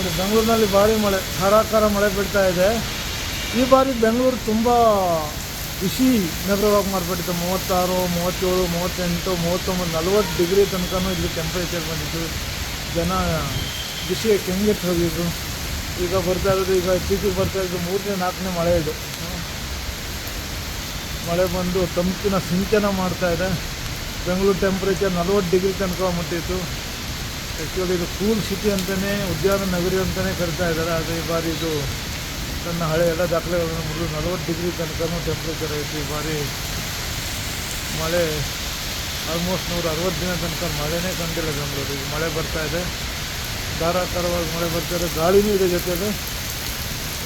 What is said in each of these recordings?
ನೋಡಿ, ಬೆಂಗಳೂರಿನಲ್ಲಿ ಭಾರಿ ಮಳೆ, ಧಾರಾಕಾರ ಮಳೆ ಬೀಳ್ತಾ ಇದೆ. ಈ ಬಾರಿ ಬೆಂಗಳೂರು ತುಂಬ ಬಿಸಿ ನಗರವಾಗಿ ಮಾರ್ಪಟ್ಟಿತ್ತು ಮೂವತ್ತಾರು, ಮೂವತ್ತೇಳು, ಮೂವತ್ತೆಂಟು, ಮೂವತ್ತೊಂಬತ್ತು, ನಲ್ವತ್ತು ಡಿಗ್ರಿ ತನಕನೂ ಇಲ್ಲಿ ಟೆಂಪ್ರೇಚರ್ ಬಂದಿತ್ತು. ಜನ ಬಿಸಿಗೆ ಕೆಂಗೆಟ್ಟು ಹೋಗಿದ್ರು. ಈಗ ಬರ್ತಾ ಇರೋದು, ಈಗ ಇತ್ತೀಚೆಗೆ ಬರ್ತಾ ಇರೋದು ಮೂರನೇ, ನಾಲ್ಕನೇ ಮಳೆ ಇದು. ಮಳೆ ಬಂದು ತಂಪಿನ ಸಿಂಚನ ಮಾಡ್ತಾ ಇದೆ. ಬೆಂಗಳೂರು ಟೆಂಪ್ರೇಚರ್ ನಲ್ವತ್ತು ಡಿಗ್ರಿ ತನಕ ಮುಟ್ಟಿತ್ತು ಆ್ಯಕ್ಚುಲಿ ಇದು ಕೂಲ್ ಸಿಟಿ ಅಂತಲೇ ಉದ್ಯಾನ ನಗರಿ ಅಂತಲೇ ಕರಿತಾ ಇದ್ದಾರೆ. ಆದರೆ ಈ ಬಾರಿ ಇದು ತನ್ನ ಹಳೆ ಎಲ್ಲ ದಾಖಲೆಗಳನ್ನು ಮುಗಿದು ನಲ್ವತ್ತು ಡಿಗ್ರಿ ತನಕನೂ ಟೆಂಪ್ರೇಚರ್ ಐತಿ. ಈ ಬಾರಿ ಮಳೆ ಆಲ್ಮೋಸ್ಟ್ ನೂರ ಅರವತ್ತು ದಿನ ತನಕ ಮಳೆನೇ ಕಂಡಿಲ್ಲ ಬೆಂಗಳೂರು. ಮಳೆ ಬರ್ತಾ ಇದೆ. ಧಾರಾಕಾರವಾಗಿ ಮಳೆ ಬರ್ತಾ ಇದೆ. ಗಾಳಿನೂ ಇದೆ ಜೊತೆಗೆ.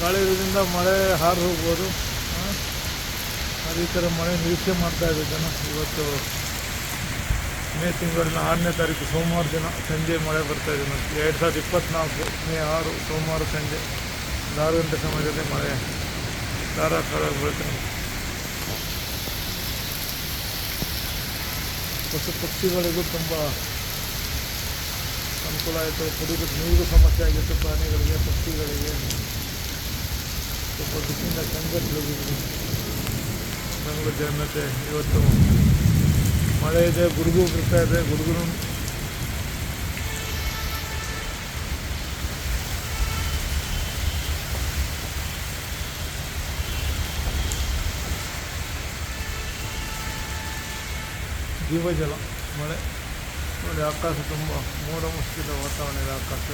ಗಾಳಿ ಇರೋದ್ರಿಂದ ಮಳೆ ಹಾರು ಹೋಗ್ಬೋದು. ಈ ಥರ ಮಳೆ ನಿರೀಕ್ಷೆ ಮಾಡ್ತಾ ಇದೆ ಜನ ಇವತ್ತು. ಮೇ ತಿಂಗಳಿನ ಆರನೇ ತಾರೀಕು ಸೋಮವಾರ ದಿನ ಸಂಜೆ ಮಳೆ ಬರ್ತಾ ಇದೆ ನೋಡಿ ಎರಡು ಸಾವಿರದ ಇಪ್ಪತ್ತ್ನಾಲ್ಕು ಮೇ ಆರು ಸೋಮವಾರ ಸಂಜೆ ಆರು ಗಂಟೆ ಸಮಯದಲ್ಲಿ ಮಳೆ ಧಾರಾಕಾರವಾಗಿ ಬೀಳ್ತಾ ಇದೆ ಪಶು ಪಕ್ಷಿಗಳಿಗೂ ತುಂಬ ಅನುಕೂಲ ಆಯಿತು. ಕುಡಿದು ನೀರಿಗೂ ಸಮಸ್ಯೆ ಆಗಿತ್ತು. ಪ್ರಾಣಿಗಳಿಗೆ, ಪಕ್ಷಿಗಳಿಗೆ ತುಂಬ ದುಃಖದಿಂದ ಹೋಗಿದ್ವಿ ಬೆಂಗಳೂರು ಜನತೆ ಇವತ್ತು ಮಳೆ ಇದೆ, ಗುಡುಗು ಬರ್ತಾ ಇದೆ ಗುಡುಗು ಜೀವಜಲ, ಮಳೆ. ನೋಡಿ, ಆಕಾಶ ತುಂಬ ಮೋಡ ಮುಚ್ಚಿದ ವಾತಾವರಣ ಇದೆ ಆಕಾಶ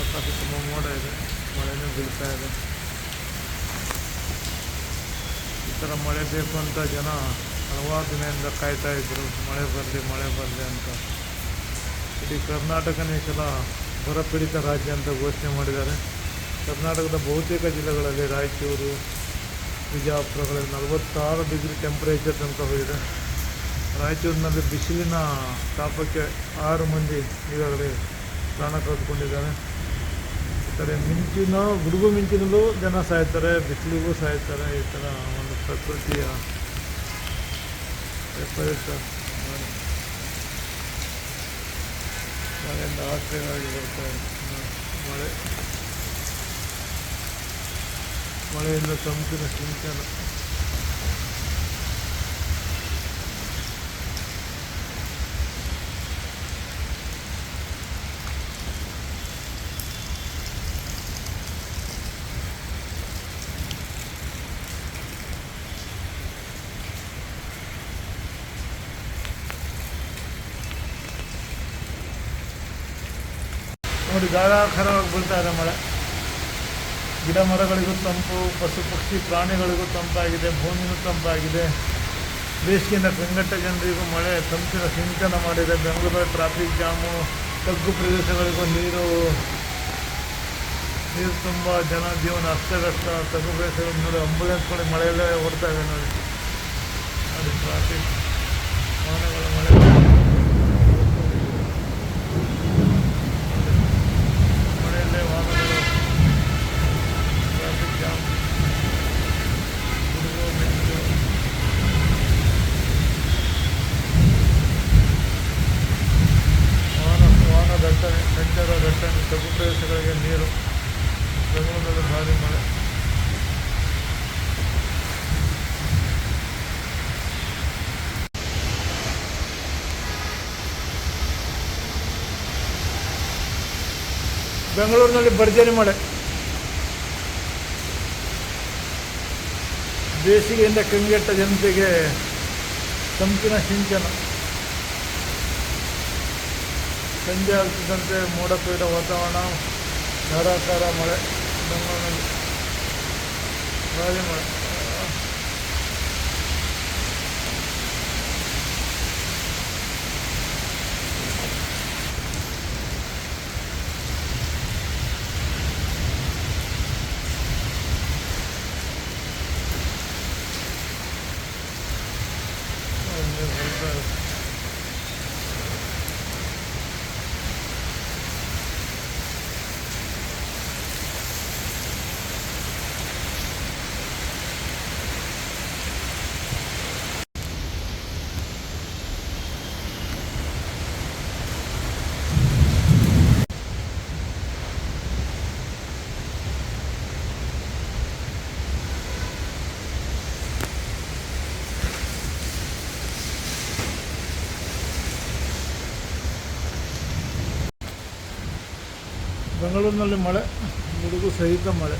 ಆಕಾಶ ತುಂಬ ಮೋಡ ಇದೆ, ಮಳೆನೂ ಬೀಳ್ತಾ ಇದೆ. ಥರ ಮಳೆ ಬೇಕು ಅಂತ ಜನ ಹಲವಾರು ದಿನದಿಂದ ಕಾಯ್ತಾ ಇದ್ದರು ಮಳೆ ಬರಲಿ ಮಳೆ ಬರಲಿ ಅಂತ. ಇಡೀ ಕರ್ನಾಟಕನೇ ಸಲ ಬರಪೀಡಿತ ರಾಜ್ಯ ಅಂತ ಘೋಷಣೆ ಮಾಡಿದ್ದಾರೆ. ಕರ್ನಾಟಕದ ಬಹುತೇಕ ಜಿಲ್ಲೆಗಳಲ್ಲಿ ರಾಯಚೂರು, ಬಿಜಾಪುರಗಳಲ್ಲಿ ನಲವತ್ತಾರು ಡಿಗ್ರಿ ಟೆಂಪ್ರೇಚರ್ ತನಕ ಹೋಗಿದೆ. ರಾಯಚೂರಿನಲ್ಲಿ ಬಿಸಿಲಿನ ತಾಪಕ್ಕೆ ಆರು ಮಂದಿ ಈಗಾಗಲೇ ಪ್ರಾಣ ಕಳೆದುಕೊಂಡಿದ್ದಾರೆ. ಥರ ಮಿಂಚಿನ, ಗುಡುಗು ಮಿಂಚಿನಲ್ಲೂ ಜನ ಸಾಯ್ತಾರೆ, ಬಿಸಿಲಿಗೂ ಸಾಯ್ತಾರೆ, ಈ ಥರ ಒಂದು ಪ್ರಕೃತಿಯ ವಿಪರೀತ ಮಳೆ. ಮಳೆಯಿಂದ ಆಶ್ರಯವಾಗಿ ಮಳೆ. ಮಳೆಯಿಂದ ತಂಪಿನ ಸಿಂಚನ. ನೋಡಿ ಧಾರಾಕಾರವಾಗಿ ಬೀಳ್ತಾ ಇದೆ ಮಳೆ. ಗಿಡ ಮರಗಳಿಗೂ ತಂಪು, ಪಶು ಪಕ್ಷಿ ಪ್ರಾಣಿಗಳಿಗೂ ತಂಪಾಗಿದೆ ಭೂಮಿನೂ ತಂಪಾಗಿದೆ. ಬೇಸಿಗೆಯಿಂದ ಕಂಗಟ್ಟ ಜನರಿಗೂ ಮಳೆ, ತಂಪಿನ ಸಿಂಚನ ಮಾಡಿದೆ. ಬೆಂಗಳೂರಲ್ಲಿ ಟ್ರಾಫಿಕ್ ಜಾಮು ತಗ್ಗು ಪ್ರದೇಶಗಳಿಗೂ ನೀರು ನೀರು ತುಂಬ ಜನ ಜೀವನ ಅಸ್ತವ್ಯಸ್ತ. ತಗ್ಗು ಪ್ರದೇಶಗಳು ನೋಡಿ ಆಂಬುಲೆನ್ಸ್ಗಳಿಗೆ ಮಳೆಯಲ್ಲೇ ಓಡ್ತಾ ಇದೆ ನೋಡಿ. ಅದು ಟ್ರಾಫಿಕ್ ವಾಹನಗಳ ಮಳೆ ಮಳೆಯಲ್ಲೇ ವಾಹನಗಳು ಟ್ರಾಫಿಕ್ ಜಾಮ್ ಗುಡುಗು ಮಿಂಚು ವಾಹನ ವಾಹನ ದಟ್ಟಣೆ ಸಂಚಾರ ದಟ್ಟಣೆ ತಗ್ಗು ಪ್ರದೇಶಗಳಿಗೆ ನೀರು ಬೆಂಗಳೂರಲ್ಲಿ ಬೆಂಗಳೂರಿನಲ್ಲಿ ಭರ್ಜರಿ ಮಳೆ. ಬೇಸಿಗೆಯಿಂದ ಕಂಗೆಟ್ಟ ಜನತೆಗೆ ಸಂಪಿನ ಸಿಂಚನ. ಸಂಜೆ ಆಗ್ತಿದ್ದಂತೆ ಮೋಡ ಪೀಡ ವಾತಾವರಣ, ಧಾರಾಕಾರ ಮಳೆ. ಬೆಂಗಳೂರಿನಲ್ಲಿ ಭಾರಿ ಮಳೆ ಹಂಗೆ ಬರ್ತಾ ಇದೆ. ಬೆಂಗಳೂರಿನಲ್ಲಿ ಮಳೆ ಗುಡುಗು ಸಹಿತ ಮಳೆ